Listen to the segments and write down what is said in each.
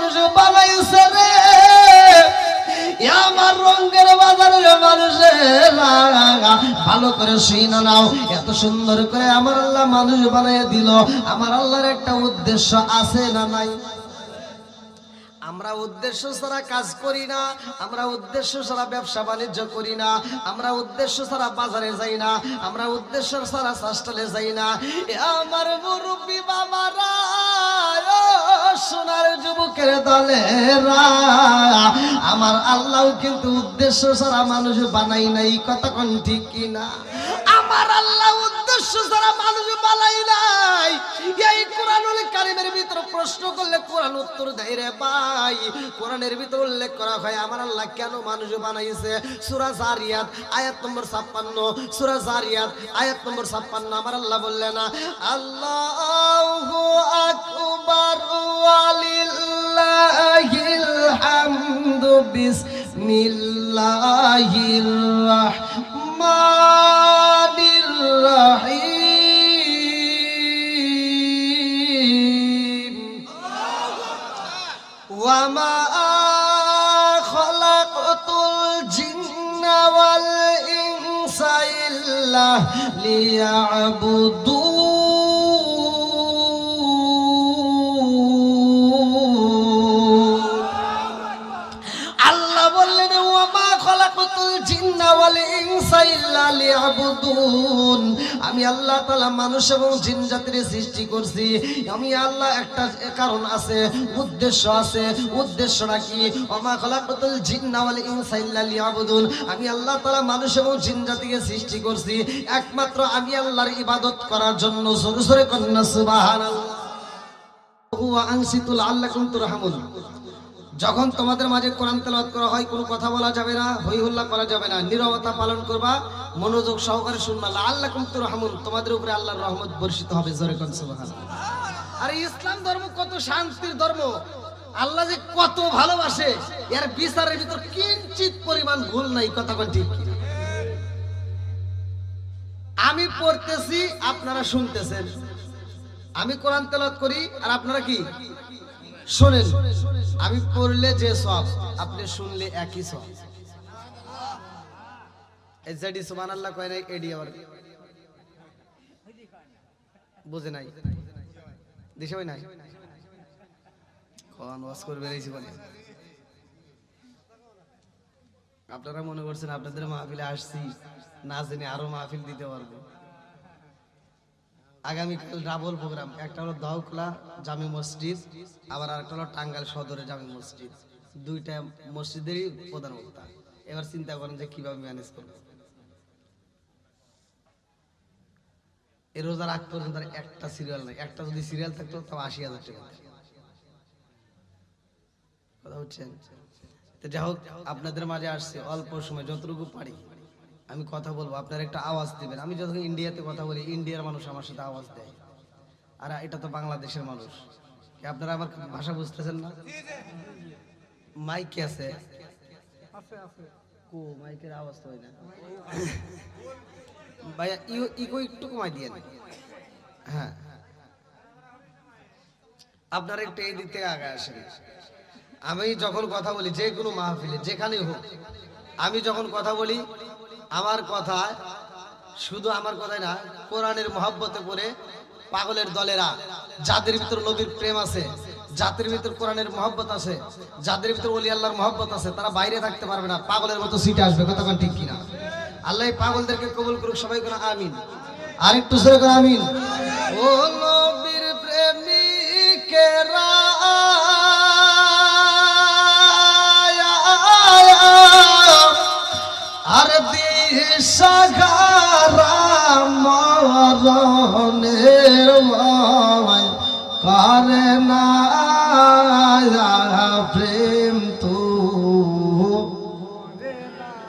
মানুষ বানাইছে রে। আমার বাজারের ভালো করে নাও। এত সুন্দর করে আমার আল্লাহ মানুষ বানাই দিল। আমার আল্লাহর একটা উদ্দেশ্য আছে না নাই? আমরা উদ্দেশ্য ছাড়া কাজ করি না। আমরা উদ্দেশ্য ছাড়া ব্যবসা বাণিজ্য করি না। আমরা উদ্দেশ্য ছাড়া বাজারে যাই না। আমরা উদ্দেশ্য ছাড়া হাসপাতালে যাই না। আমার মুরব্বী বাবারা সোনার যুবকের দলেরা, আমার আল্লাহ কিন্তু উদ্দেশ্য সারা মানুষ বানাই নাই কতক্ষণ ঠিক কিনা? আমার আল্লাহ উদ্দেশ্য সারা মানুষ বানাই প্রশ্ন করলে কোরআন উত্তর দেয় রে ভাই। কোরআনের ভিতর উল্লেখ করা হয়, আমার আল্লাহ কেন মানুষ বানাইছে? সূরা জারিয়াত, আয়াত নম্বর 56 সূরা জারিয়াত, আয়াত নম্বর 56 আমার আল্লাহ বললেন, আল্লাহু আকবার, ওয়ালিল্লাহিল হামদু وما خلقت الجن والإنس إلا ليعبدون আল্লাহ বললেন ওয়ামা খলাকতুল জিন্না ওয়াল ইনসা ইল্লা লিয়াবুদুন আমি আল্লাহ তাআলা মানুষ এবং জিন জাতির সৃষ্টি করছি। আমি আল্লাহ একটা কারণ আছে, উদ্দেশ্য আছে। উদ্দেশ্যটা কি? ওয়ামা খলাকতুল জিন্না ওয়াল ইনসা ইল্লা লিয়াবুদুন। আমি আল্লাহ তাআলা মানুষ এবং জিন জাতিকে সৃষ্টি করছি। একমাত্র আমি আল্লাহর ইবাদত করার জন্য। জোরে জোরে কন্যা, সুবহানাল্লাহ। ওয়া আনসিতুল আল্লাকুম তুরহামুন যখন তোমাদের মাঝে কোরআন তেলাওয়াত করা হয়, কোনো কথা বলা যাবে না হই হল্লা করা যাবে না, নীরবতা পালন করবা, মনোযোগ সহকারে শুনবা। আল্লাহ রহমুন তোমাদের উপরে আল্লাহর রহমত বর্ষিত হবে, জোরে আর ইসলাম ধর্ম কত শান্তির ধর্ম। আল্লাহ যে কত ভালোবাসে, এর বিচারের ভিতর কিঞ্চিত পরিমাণ ভুল নাই, কথা ঠিক আমি পড়তেছি, আপনারা শুনতেছেন। আমি কোরআন তেলাওয়াত করি, আর আপনারা কি? শোনেন আমি পড়লে যে সব, আপনি শুনলে একই সব। আল্লাহ কয় নাই বুঝে নাই? হয় নাই? করবে আপনারা মনে করছেন আপনাদের মাহফিলে আসছি, না জেনে আরও মাহফিল দিতে পারব। আগামীকাল ডাবল প্রোগ্রাম। একটা হলো দাউকলা জামি মসজিদ, আবার আরেকটা হলো টাঙ্গাইল সদরে জামি মসজিদ। দুইটা মসজিদেরই প্রধান বক্তা এবার চিন্তা করেন যে কীভাবে ম্যানেজ করব। এ রোজার আগ পর্যন্ত একটা সিরিয়াল নাই। একটা যদি সিরিয়াল থাকতো, তাও আশি হাজার টাকা কথা হচ্ছেন যাই হোক, আপনাদের মাঝে আসছে। অল্প সময়, যতটুকু পারি। আমি কথা বলব, আপনার একটা আওয়াজ দিবেন। আমি যখন ইন্ডিয়াতে কথা বলি, ইন্ডিয়ার মানুষ আমার সাথে আওয়াজ দেয়। আর এটা তো বাংলাদেশের মানুষ। আপনারা আমার ভাষা বুঝতেছেন না? মাইক আছে। কো, মাইকের আওয়াজ তো না। ভাইয়া ইও একটু কমাই দিয়ে হ্যাঁ। আপনারা একটু এই দিক থেকে আগে আসেন। আমি যখন কথা বলি, যে কোনো মাহফিলে, যেখানেই হোক, আমি যখন কথা বলি আমার কথা শুধু আমার কথাই না, কোরআনের মহাব্বতে করে পাগলের দলেরা, যাদের ভিতর নবীর প্রেম আছে, যাদের ভিতর কোরআনের মহব্বত আছে, যাদের ভিতর অলি আল্লাহর মহব্বত আছে, তারা বাইরে থাকতে পারবে না, পাগলের মতো সিটে আসবে, কতক্ষণ ঠিক কিনা? আল্লাহ পাগলদেরকে কবুল করুক, সবাই করে আমিন। আর একটু আমিন। ও মরণের ভয় করে না প্রেম তু।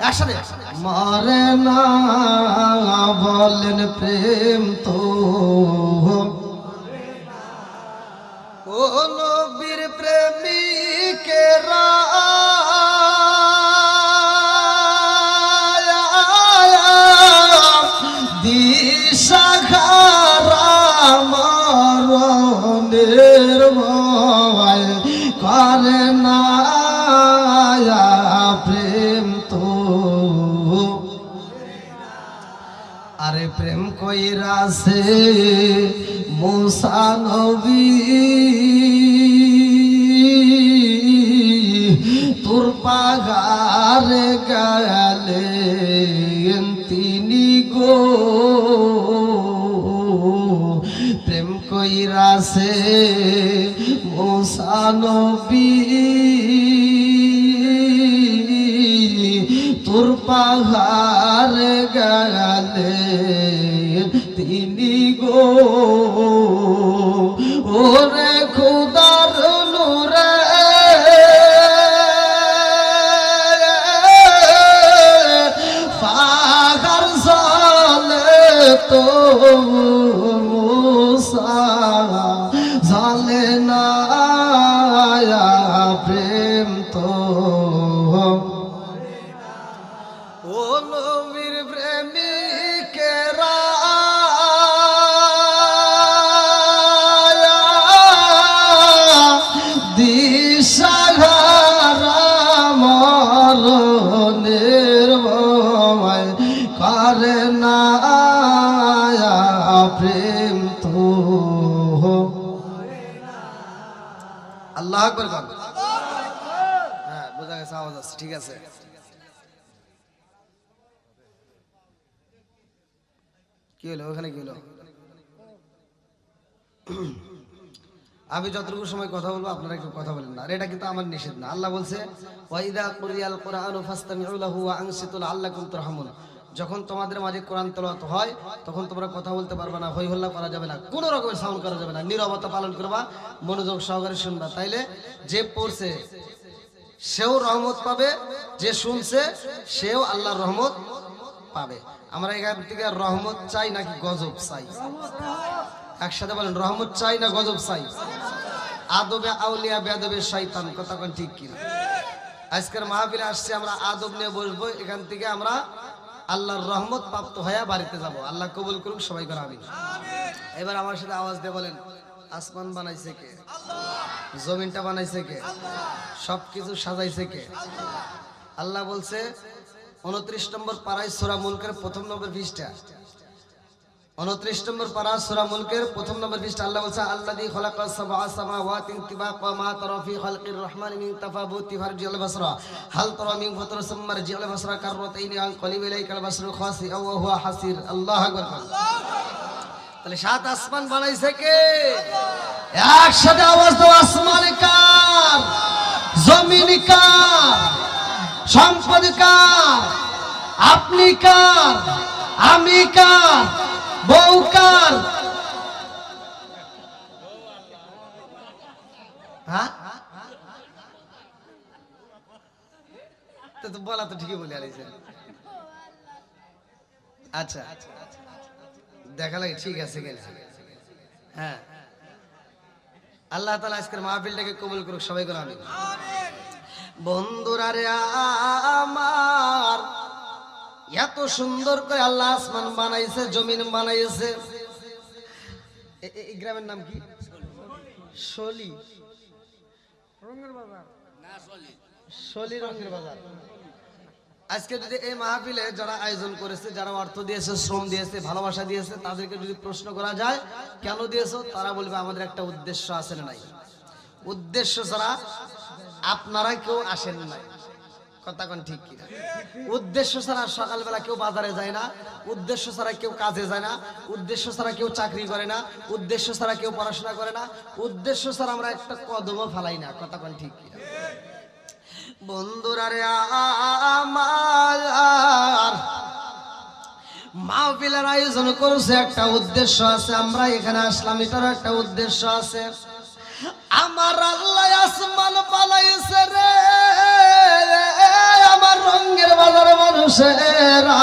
একসাথে মরে না বলেন প্রেম কইরা সে মুসা নবী। তোর পাগারে গেলে তিনি গো। প্রেম কইরা সে মুসা নবী। তোর পাহাড় গেলে তিনি আছে। কি হলো? ওখানে কি হলো? আমি যতটুকু সময় কথা বলব, আপনারা একটু কথা বলেন না। আর এটা কিন্তু আমার নিষেধ না। আল্লাহ বলছে যখন তোমাদের মাঝে কোরআন তেলাওয়াত হয়, তখন তোমরা কথা বলতে পারবে না হই হল্লা করা যাবে না, কোনো রকমের সাউন্ড করা যাবে না, নীরবতা পালন করবা, মনোযোগ সহকারে শুনবা। তাইলে যে পড়ছে, সেও রহমত পাবে যে শুনছে, সেও আল্লাহর রহমত পাবে। আমরা এখান থেকে রহমত চাই নাকি গজব চাই? একসাথে বলেন, রহমত চাই না গজব চাই? আদবে আউলিয়া বেদবে শয়তান, কথা কোন ঠিক কিনা? আজকের মাহফিলে আসছে, আমরা আদব নিয়ে বসবো। এখান থেকে আমরা আল্লাহর রহমত প্রাপ্ত হয়ে বাড়িতে যাব। আল্লাহ কবুল করুক, সবাই করে আমিন। এবার আমার সাথে আওয়াজ দিয়ে বলেন, আসমান বানাইছে কে? জমিনটা বানাইছে কে? সবকিছু সাজাইছে কে? আল্লাহ বলছে, উনত্রিশ নম্বর পাড়ায় সোরা মুলকের প্রথম নম্বর পৃষ্ঠা। উনত্রিশ নম্বর পারা সূরা মুলকের প্রথম নম্বর পৃষ্ঠা, আল্লাহ বলছে আও হুয়া হাসির। আল্লাহু সাত আসমান একসাথে জমিন সম্পদ কার? আপনি কার? আমি কার? বউ কার? হ্যাঁ? তো বলা তো ঠিকই বলে আলিছে আচ্ছা। দেখা লাগে, ঠিক আছে হ্যাঁ। আল্লাহ তালা আজকের মাহফিলটাকে কবুল করুক, সবাই করে আমি বন্ধুরা রে আমার, এত সুন্দর করে আল্লাহ আসমান বানাইছে, জমিন বানাইছে। এই গ্রামের নাম কি? শলি। শলি রঙের বাজার। আজকে যদি এই মাহফিলে যারা আয়োজন করেছে, যারা অর্থ দিয়েছে, শ্রম দিয়েছে, ভালোবাসা দিয়েছে, তাদেরকে যদি প্রশ্ন করা যায়, কেন দিয়েছ? তারা বলবে, আমাদের একটা উদ্দেশ্য আছে না নাই। উদ্দেশ্য ছাড়া আপনারা কেউ আসেন নাই। কথা কোন ঠিক কিনা? উদ্দেশ্য ছাড়া সকালবেলা কেউ বাজারে যায় না, উদ্দেশ্য ছাড়া কেউ কাজে যায় না, উদ্দেশ্য ছাড়া কেউ চাকরি করে না, উদ্দেশ্য ছাড়া কেউ পড়াশোনা করে না, উদ্দেশ্য ছাড়া আমরা একটা কদমও ফেলাই না, কথা কোন ঠিক কিনা? বন্ধুরা রে আমার, মাহফিলের আয়োজন করছে একটা উদ্দেশ্য আছে, আমরা এখানে আসলাম, এটারও একটা উদ্দেশ্য আছে। আমার আল্লাহ আসমান পালাইছে রে। আমার রঙের বাজার মানুষেরা,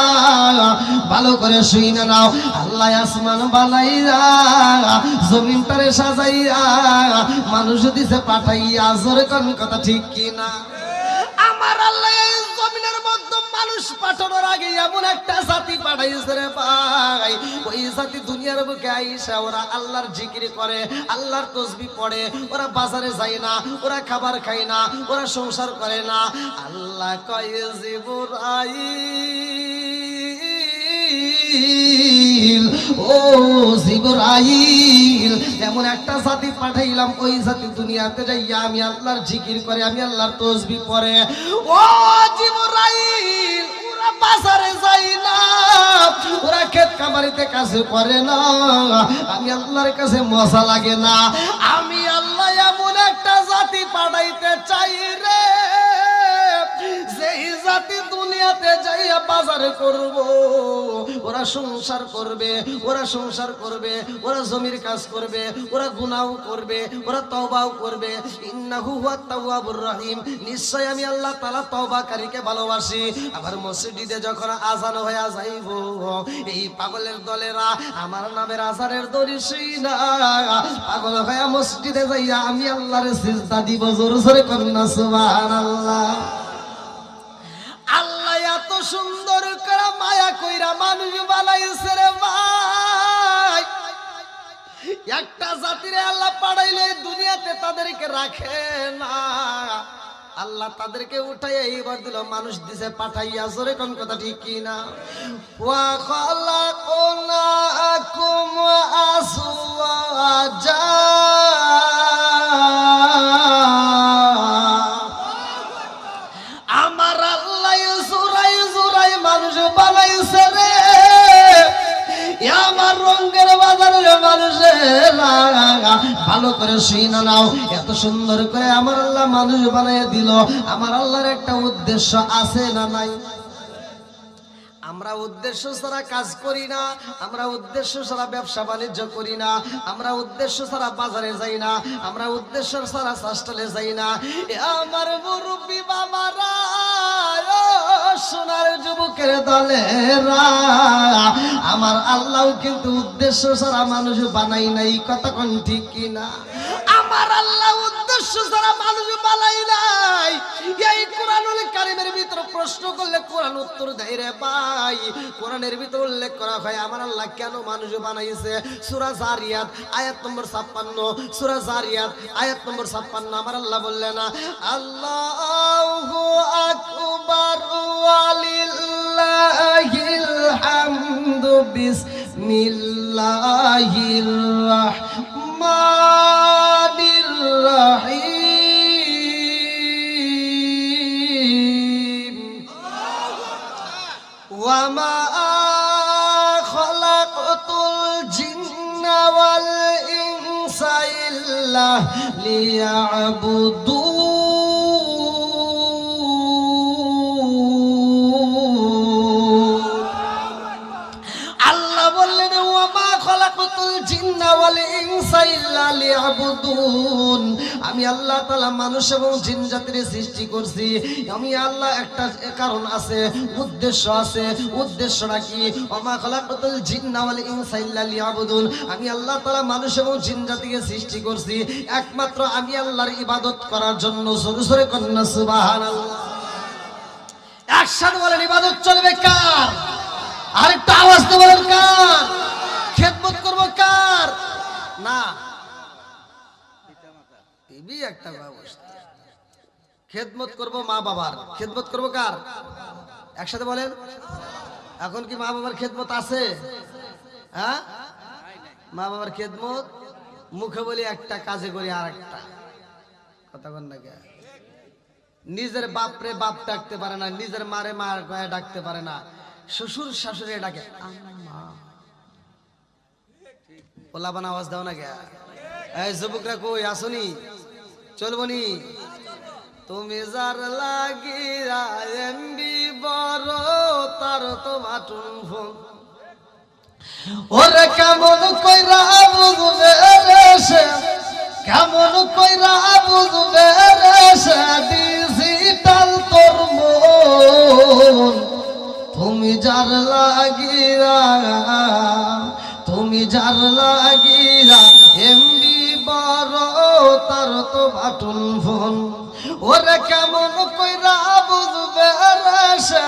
ভালো করে শুই না নাও। আল্লাহ আসমান বানাইয়া, জমিনটারে সাজাইয়া, মানুষ দিছে পাঠাইয়া। জোরে কোন কথা ঠিক কি না আমার আল্লাহ জমিনের মধ্যে মানুষ পাঠানোর আগে এমন একটা জাতি পাঠাইছে রে ভাই। ওই জাতি দুনিয়ার বুকে আইসা ওরা আল্লাহর জিকির করে, আল্লাহর তসবি পড়ে, ওরা বাজারে যায় না, ওরা খাবার খায় না, ওরা সংসার করে না। আল্লাহ কয়, জিবরাইল ও জিবরাইল, এমন একটা জাতি পাঠাইলাম, ওই জাতি দুনিয়াতে যাইয়া আমি আল্লাহর জিকির করে, আমি আল্লাহর তসবি পড়ে। ও জিবরাইল, ওরা বাজারে যাই না, ওরা ক্ষেত কাছে করে না, আমি আল্লাহর কাছে মজা লাগে না। আমি বাজার করব। ওরা সংসার করবে, ওরা সংসার করবে, ওরা জমির কাজ করবে, ওরা গুনাও করবে, ওরা তওবাও করবে। ইন্নাহু নিশ্চয় আমি আল্লাহ তাআলা তওবাকারীকে ভালোবাসি। আবার মসজিদে যখন আজান হয়ে যাইব, এই পাগলের দলেরা আমার নামের আজানের দরিসই না। পাগল হয়ে মসজিদে যাইয়া আমি আল্লাহর সিজদা দিব। জোর জোরে সুবহানাল্লাহ। আল্লাহ সুন্দর করে মায়া কইরা মানুষ বানাইছে রে ভাই। একটা জাতির আল্লাহ পাঠাইলে দুনিয়াতে তাদেরকে রাখে না। আল্লাহ তাদেরকে উঠাইয়া এইবার দিল, মানুষ দিছে পাঠাইয়া, জোরে কোন কথা ঠিক কি না ওয়া খালাকুনাকুম আসওয়াজা। রঙের বাজারের ভালো করে শুনে নাও। এত সুন্দর করে আমার আল্লাহ মানুষ বানাই দিল। আমার আল্লাহর একটা উদ্দেশ্য আছে না নাই? আমরা উদ্দেশ্য ছাড়া কাজ করি না, আমরা উদ্দেশ্য ছাড়া ব্যবসা বাণিজ্য করি না, আমরা উদ্দেশ্য ছাড়া বাজারে যাই না, আমরা উদ্দেশ্য ছাড়া হাসপাতালে যাই না। আমার মুরব্বী বাবারা। সোনার যুবকের দলেরা, আমার আল্লাহ কিন্তু উদ্দেশ্য ছাড়া মানুষ বানাই নাই কতক্ষণ ঠিক কিনা? আমার আল্লাহ উদ্দেশ্য ছাড়া মানুষ বানাই নাই। এই কোরআনুল কারিমের ভিতর প্রশ্ন করলে কোরআন উত্তর দেয় রে ভাই। কোরআনের ভিতর উল্লেখ করা হয়, আমার আল্লাহ কেন মানুষ বানাইছে? সূরা জারিয়াত, আয়াত নম্বর 56 সূরা জারিয়াত, আয়াত নম্বর 56 আমার আল্লাহ বললেন, আল্লাহু أكبر ولله الحمد بسم الله الرحمن الرحيم وما خلقت الجن والإنس إلا ليعبدون আমি আল্লাহ তাআলা মানুষ এবং জিন জাতির সৃষ্টি করছি। আমি আল্লাহ একটা কারণ আছে, উদ্দেশ্য আছে। উদ্দেশ্যটা কি? আমি আল্লাহ তাআলা মানুষ এবং জিন জাতিকে সৃষ্টি করছি। একমাত্র আমি আল্লাহর ইবাদত করার জন্য। জোরে জোরে কন্যা, সুবহানাল্লাহ। একসাথে বলেন, ইবাদত চলবে কার? আরেকটা আওয়াজ তো বলেন, কার? খেদমত করব কার? না। এবি একটা ব্যবস্থা। খেদমত করব মা বাবার। খেদমত করব কার? একসাথে বলেন। এখন কি মা বাবার খেদমত আছে? হ্যাঁ? মা বাবার খেদমত, মুখে বলি একটা, কাজে করি আর একটা কথা বল না? নিজের বাপরে বাপ ডাকতে পারে না, নিজের মারে মার ডাকতে পারে না। শ্বশুর শাশুড়ি ডাকে পোলাবান আওয়াজ দাও না কে? এই যুবকরা কই, আসনি? চলবনি তুমি যার লাগি এমবি বড়, তার তো বাটুন ফোন। ওরে কেমন কইরা বুঝবে রে সে? কেমন কইরা বুঝবে রে ডিজিটাল তোর মন। তুমি যার লাগিরা তুমি যার লাগিরা বাটুন ফোন ওরে কেমন কইরা বুঝবে রে সে?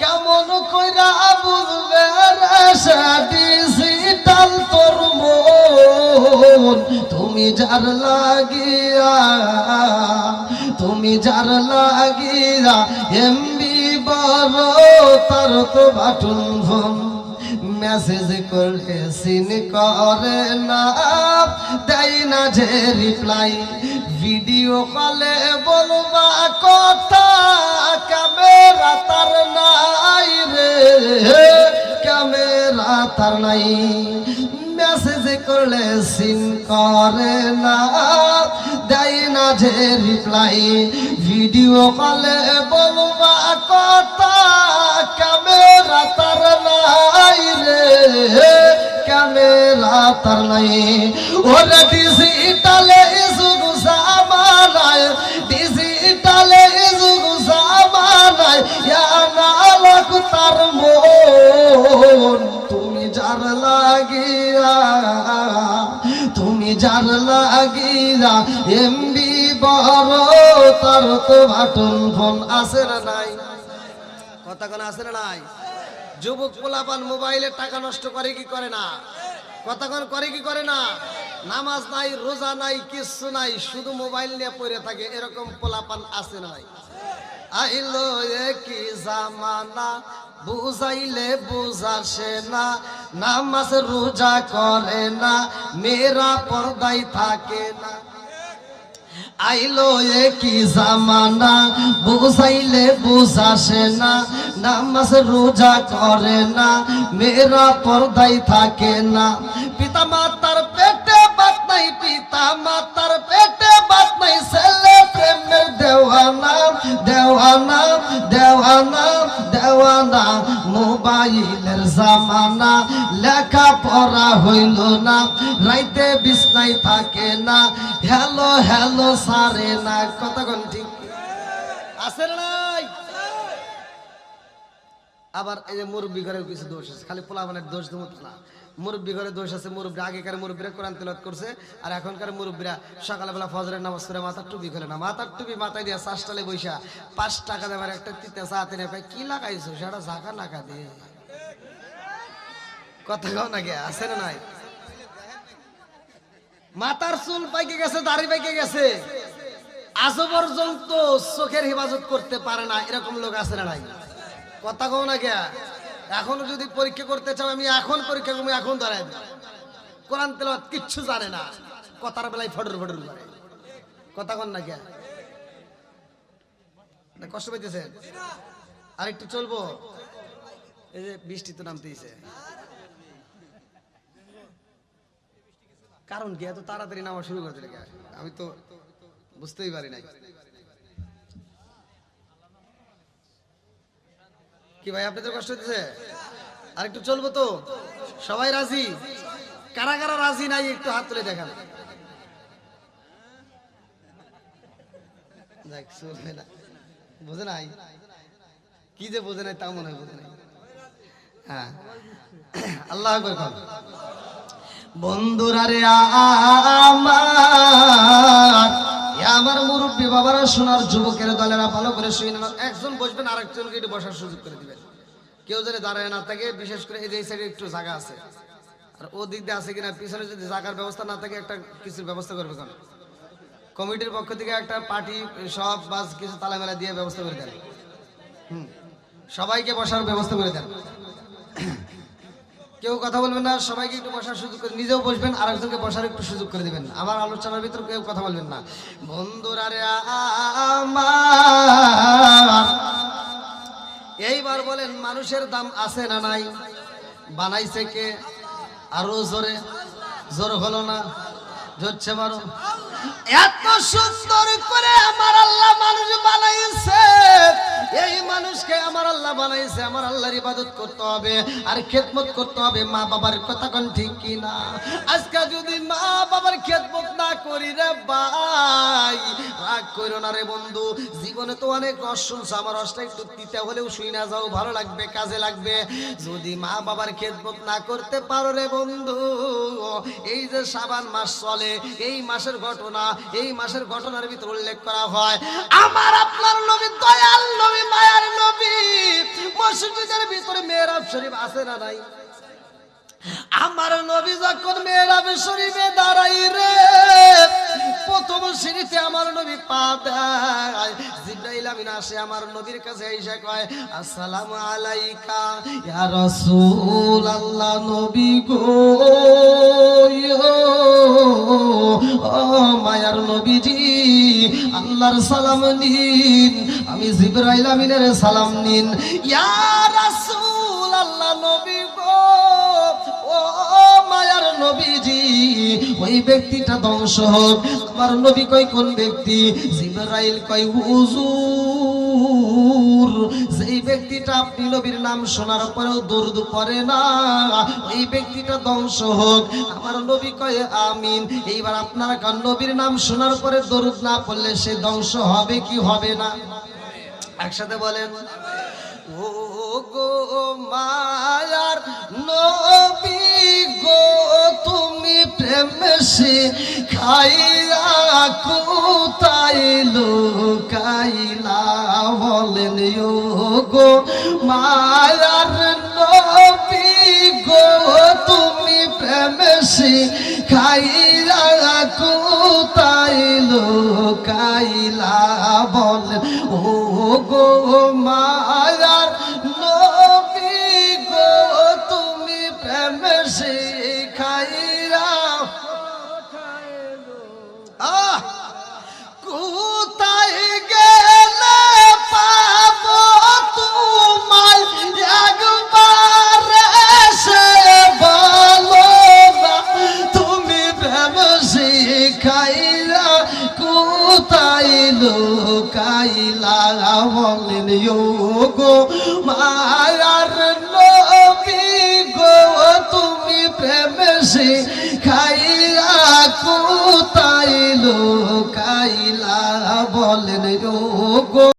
কেমন কইরা বুঝবে রে সে? ডিজিটাল তোর মন, তুমি যার লাগিয়া, তুমি যার লাগিয়া এমবি বড় তার তো বাটুন ফোন মেসেজ করলে সিন করে না, দেয় না যে রিপ্লাই ভিডিও কলে বলবা কথা, ক্যামেরা তার নাই রে। ক্যামেরা তার নাই। মেসেজ করলে সিন করে না। দেয় না যে রিপ্লাই ভিডিও কলে বলবা কথা ক্যামেরা তার নাই রে। ক্যামেরা তার নাই। ওরে ডিজিটালে যুগ জামানায় ডিজিটালে যুগ জামানায় নালক তার মন। তুমি যার লাগিয়া, তুমি যার লাগিয়া এমবি বড় তার তো বাটন ফোন না নাই? কথা আছে না নাই? যুবক পোলাপান মোবাইলে টাকা নষ্ট করে কি করে না? কতক্ষণ করে কি করে না? নামাজ নাই, রোজা নাই, কিচ্ছু নাই, শুধু মোবাইল নিয়ে পড়ে থাকে, এরকম পোলাপান আছে নাই? আইলো কি জামানা, বুঝাইলে বুঝাসে না, নামাজ রোজা করে না, মেয়েরা পর্দায় থাকে না। আইলো কি জামানা, বুঝাইলে বুঝাসে না, নামাজ রোজা করে না, মেয়েরা পর্দায় থাকে না। পিতা মাতার পেটে বাত নাই পিতা মাতার পেটে বাত নাই, ছেলে প্রেমের দেওয়ানা দেওয়ানা দেওয়ানা দেওয়ানা। মোবাইলের জামানা লেখা পড়া হইল না, রাইতে বিছনাই থাকে না। হ্যালো হ্যালো, সারে না কতক্ষণ ঠিক। আছে নাই। আবার এই যে মুরব্বী ঘরের কিছু দোষ আছে, খালি পোলাবানের দোষ দেবো না। মুরব্বী ঘরে দোষ আছে, মুরব্বী আগেকার মুরব্বীরা কোরআন তেলাওয়াত করছে, আর এখনকার মুরব্বীরা সকালবেলা ফজরের নামাজ পড়ে মাথার টুপি খোলে না। মাথার টুপি মাথায় দিয়ে শ্বাসটালে বৈশা, পাঁচ টাকা দেবার একটা তিতে চাতে নেবে কি লাগাইছো? সেটা ঝাঁকা নাকা দিয়ে কথা কও না গে, আছে না নাই? মাথার চুল পাইকে গেছে, দাড়ি পাইকে গেছে। আজও পর্যন্ত চোখের হেফাজত করতে পারে না, এরকম লোক আছে না নাই? কথা কও না কে এখনও যদি পরীক্ষা করতে চাও, আমি এখন পরীক্ষা করব এখন দেব। কোরআন তেলাওয়াত কিচ্ছু জানে না। কথার বেলায় ফটর ফটর করে। কথা কন না কে? কষ্ট পাইতেছেন আর একটু চলবো। এই যে বৃষ্টি তো নামতেইছে। কারণ কি? এত তাড়াতাড়ি নামা শুরু করে দিলে? আমি তো বুঝতেই পারি নাই। কি ভাই, আপনাদের কষ্ট হচ্ছে আর একটু চলবো তো? সবাই রাজি? কারা কারা রাজি নাই, একটু হাত তুলে দেখান। বোঝে নাই? কি যে বোঝে নাই, তা মনে হয় বোঝে নাই। হ্যাঁ। আল্লাহ। বন্ধুরা রে আমার আমার মুরব্বী বাবারা, সোনার যুবকের দলেরা ভালো করে শুয়ে নেন একজন বসবেন আর একজনকে একটু বসার সুযোগ করে দিবেন। কেউ যদি দাঁড়ায় না থাকে, বিশেষ করে এই যে এই সাইডে একটু জায়গা আছে। আর ও দিক দিয়ে আছে কিনা, পিছনে যদি জায়গার ব্যবস্থা না থাকে, একটা কিছুর ব্যবস্থা করবে কেন? কমিটির পক্ষ থেকে একটা পার্টি, সব বাস কিছু তালামেলা দিয়ে ব্যবস্থা করে দেন। হুম। সবাইকে বসার ব্যবস্থা করে দেন। কেউ কথা বলবেন না, সবাইকে একটু বসার সুযোগ করে নিজেও বসবেন আর একজনকে বসার একটু সুযোগ করে দেবেন। আমার আলোচনার ভিতর কেউ কথা বলবেন না। বন্ধুরা রে এইবার বলেন মানুষের দাম আছে না নাই? বানাইছে কে? আরও জোরে। জোর হলো না? জোরছে মারো। এত সুন্দর করে আমার আল্লাহ মানুষ বানাইছে। এই মানুষকে আমার আল্লাহ বানাইছে, আমার আল্লাহর ইবাদত করতে হবে, আর খেদমত করতে হবে মা বাবার কথা কোন ঠিক কি না? আজকে যদি মা বাবার খেদমত না করি রে ভাই, রাগ করো না রে বন্ধু। জীবনে তো অনেক রস শুনছো, আমার রসটা একটু দিতে হলেও শুই না যাও, ভালো লাগবে, কাজে লাগবে। যদি মা বাবার খেদমত না করতে পারো রে বন্ধু, এই যে সাবান মাস চলে, এই মাসের ঘটনা এই মাসের ঘটনার ভিতর উল্লেখ করা হয়, আমার আপনার নবী, দয়াল নবী, মায়ার নবী, মসজিদের ভিতরে মেয়েরাব শরীফ আছে না নাই? আমার নবী যখন মেয়েরাব শরীফে দাঁড়াই রে, প্রথম সিঁড়িতে আমার নবী পা দেয়। জিব্রাইল আমিন আসে আমার নবীর কাছে এসে কয়, আসসালামু আলাইকা, ইয়া রাসূল আল্লাহ নবী গো ও মায়ার নবীজি, আল্লাহর সালাম নিন। আমি জিব্রাইল আমিনের সালাম নিন। আল্লাহ নবী নবীজি ব্যক্তিটা ধ্বংস হোক। আমার নবী কই কোন ব্যক্তি? জিব্রাইল কই হুজুর। যেই ব্যক্তিটা আপনি নবীর নাম শোনার পরেও পড়ে না, ওই ব্যক্তিটা ধ্বংস হোক। আমার নবী কয়, আমিন। এইবার আপনারা নবীর নাম শোনার পরে দরুদ না পড়লে সে ধ্বংস হবে কি হবে না? একসাথে বলেন। ও গো মায়ার নবী গো তুমি সে খাইয়া কোথায় লুকাইলা? বলেন গো মায়ার নবী গো, তুমি প্রেম সে খাইয়া কোথায় লুকাইলা? বলেন, ও গো মায়ার নবী গো, তুমি প্রেম শিখাইয়া বলেন গো মায়ার গো তুমি প্রেম খাইলা কোথায় লুকাইলা বলেন গো